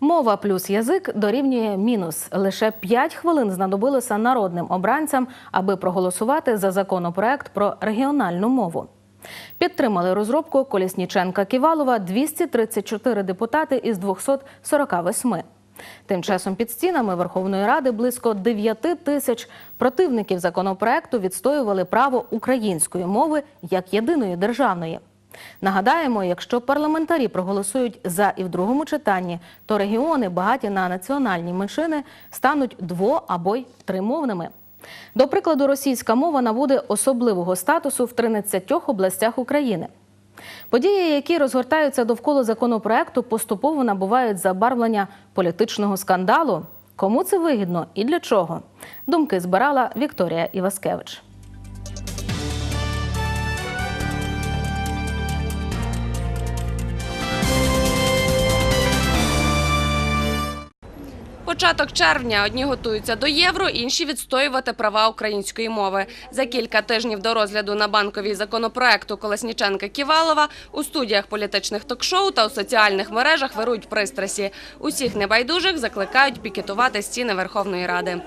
Мова плюс язик дорівнює мінус. Лише 5 хвилин знадобилося народним обранцям, аби проголосувати за законопроект про регіональну мову. Підтримали розробку Колісніченка Ківалова 234 депутати із 248. Тим часом під стінами Верховної Ради близько 9 тисяч противників законопроекту відстоювали право української мови як єдиної державної. Нагадаємо, якщо парламентарі проголосують за і в другому читанні, то регіони, багаті на національні меншини, стануть дво- або й тримовними. До прикладу, російська мова набуде особливого статусу в 13 областях України. Події, які розгортаються довкола законопроекту, поступово набувають забарвлення політичного скандалу. Кому це вигідно і для чого? Думки збирала Вікторія Іваскевич. Початок червня одні готуються до євро, інші відстоювати права української мови. За кілька тижнів до розгляду на банковій законопроекту Колесніченка Ківалова у студіях політичних ток-шоу та у соціальних мережах вирують пристрасі. Усіх небайдужих закликають пікетувати стіни Верховної Ради.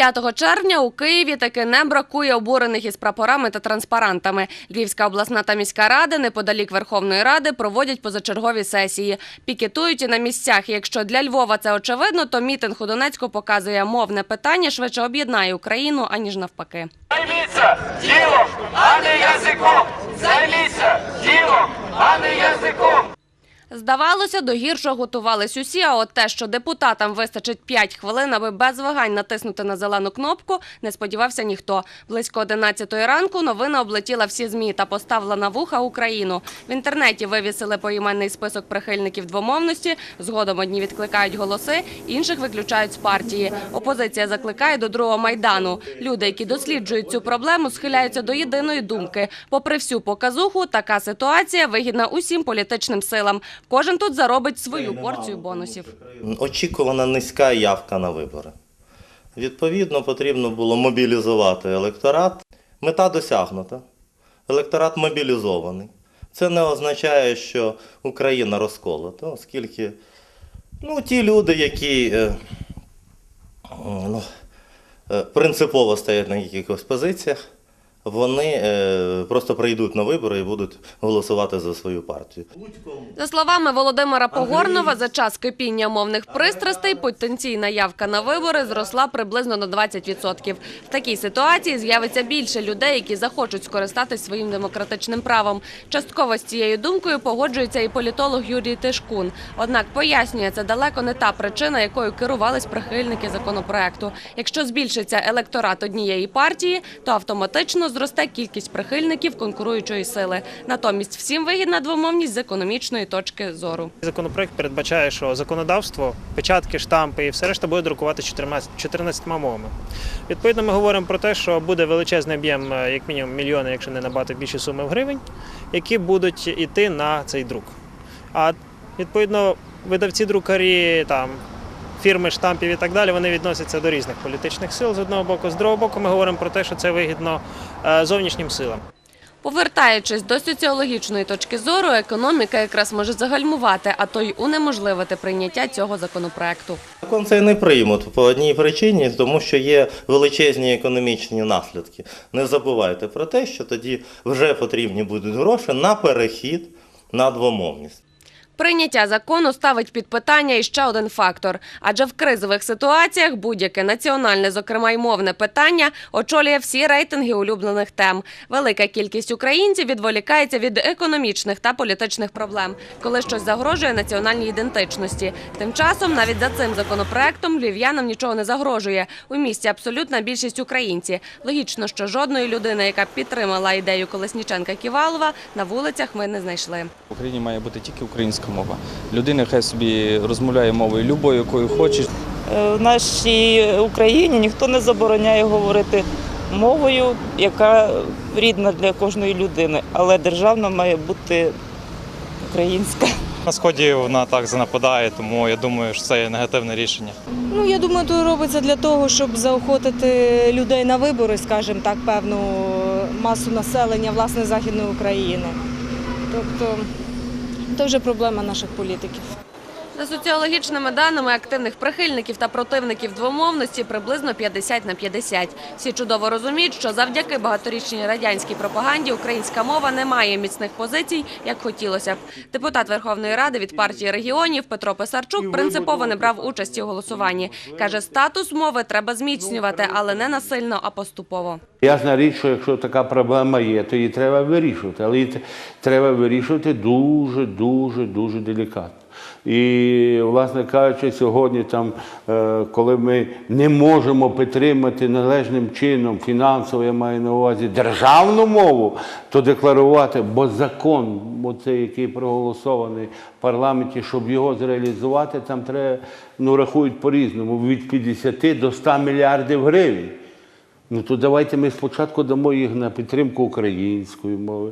5 червня у Києві таки не бракує обурених із прапорами та транспарантами. Львівська обласна та міська ради неподалік Верховної Ради проводять позачергові сесії. Пікетують і на місцях. Якщо для Львова це очевидно, то мітинг у Донецьку показує мовне питання швидше об'єднає Україну аніж навпаки. Займіться ділом, а не язиком! Займіться ділом, а не язиком! Здавалося, до гіршого готувались усі, а от те, що депутатам вистачить 5 хвилин, аби без вагань натиснути на зелену кнопку, не сподівався ніхто. Близько 11 ранку новина облетіла всі ЗМІ та поставила на вуха Україну. В інтернеті вивісили поіменний список прихильників двомовності. Згодом одні відкликають голоси, інших виключають з партії. Опозиція закликає до другого майдану. Люди, які досліджують цю проблему, схиляються до єдиної думки. Попри всю показуху, така ситуація вигідна усім політичним силам. Кожен тут заробить свою порцію бонусів. Очікувана низька явка на вибори. Відповідно, потрібно було мобілізувати електорат. Мета досягнута. Електорат мобілізований. Це не означає, що Україна розколота, оскільки ну, ті люди, які е, ну, е, принципово стоять на якихось позиціях, вони е, просто прийдуть на вибори і будуть голосувати за свою партію. За словами Володимира Погорнова, за час кипіння мовних пристрастей потенційна явка на вибори зросла приблизно на 20%. В такій ситуації з'явиться більше людей, які захочуть скористатись своїм демократичним правом. Частково з цією думкою погоджується і політолог Юрій Тишкун. Однак пояснює, це далеко не та причина, якою керувались прихильники законопроекту. Якщо збільшиться електорат однієї партії, то автоматично зросте кількість прихильників конкуруючої сили. Натомість всім вигідна двомовність з економічної точки зору. Законопроект передбачає, що законодавство, печатки, штампи і все решта буде друкувати 14, 14 мовами. Відповідно, ми говоримо про те, що буде величезний об'єм, е, як мінімум мільйони, якщо не набагато більші суми в гривень, які будуть йти на цей друк. А відповідно, видавці друкарі там. Фірми штампів і так далі вони відносяться до різних політичних сил з одного боку. З другого боку, ми говоримо про те, що це вигідно е, зовнішнім силам. Повертаючись до соціологічної точки зору, економіка якраз може загальмувати, а то й унеможливити прийняття цього законопроекту. Закон цей не приймуть по одній причині, тому що є величезні економічні наслідки. Не забувайте про те, що тоді вже потрібні будуть гроші на перехід на двомовність. Прийняття закону ставить під питання і ще один фактор. Адже в кризових ситуаціях будь-яке національне, зокрема й мовне питання, очолює всі рейтинги улюблених тем. Велика кількість українців відволікається від економічних та політичних проблем, коли щось загрожує національній ідентичності. Тим часом, навіть за цим законопроектом, львів'янам нічого не загрожує. У місті абсолютна більшість українці. Логічно, що жодної людини, яка підтримала ідею Колесніченка Ківалова, на вулицях ми не знайшли. В Україні має бути тільки українська мова. Людина хай собі розмовляє мовою любою, якою хоче. Е, В нашій Україні ніхто не забороняє говорити мовою, яка рідна для кожної людини, але державна має бути українська. На сході вона так занападає, тому я думаю, що це є негативне рішення. Ну, я думаю, то робиться для того, щоб заохотити людей на вибори, скажімо так, певну масу населення власне Західної України. Тобто, це вже проблема наших політиків. За соціологічними даними активних прихильників та противників двомовності приблизно 50 на 50. Всі чудово розуміють, що завдяки багаторічній радянській пропаганді українська мова не має міцних позицій, як хотілося б. Депутат Верховної Ради від партії регіонів Петро Писарчук принципово не брав участі у голосуванні. Каже, статус мови треба зміцнювати, але не насильно, а поступово. Ясна річ, що якщо така проблема є, то її треба вирішувати. Але її треба вирішувати дуже, дуже, дуже делікатно. І, власне кажучи, сьогодні, там, е, коли ми не можемо підтримати належним чином, фінансово я маю на увазі державну мову, то декларувати, бо закон, оцей, який проголосований в парламенті, щоб його зреалізувати, там треба, ну рахують по-різному, від 50 до 100 мільярдів гривень. Ну то давайте ми спочатку дамо їх на підтримку української мови,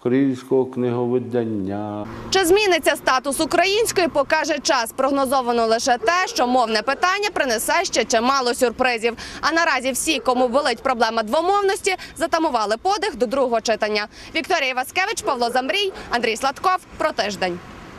українського книговидання. Чи зміниться статус української, покаже час. Прогнозовано лише те, що мовне питання принесе ще чимало сюрпризів. А наразі всі, кому болить проблема двомовності, затамували подих до другого читання. Вікторія Васкевич, Павло Замрій, Андрій Сладков. Про тиждень.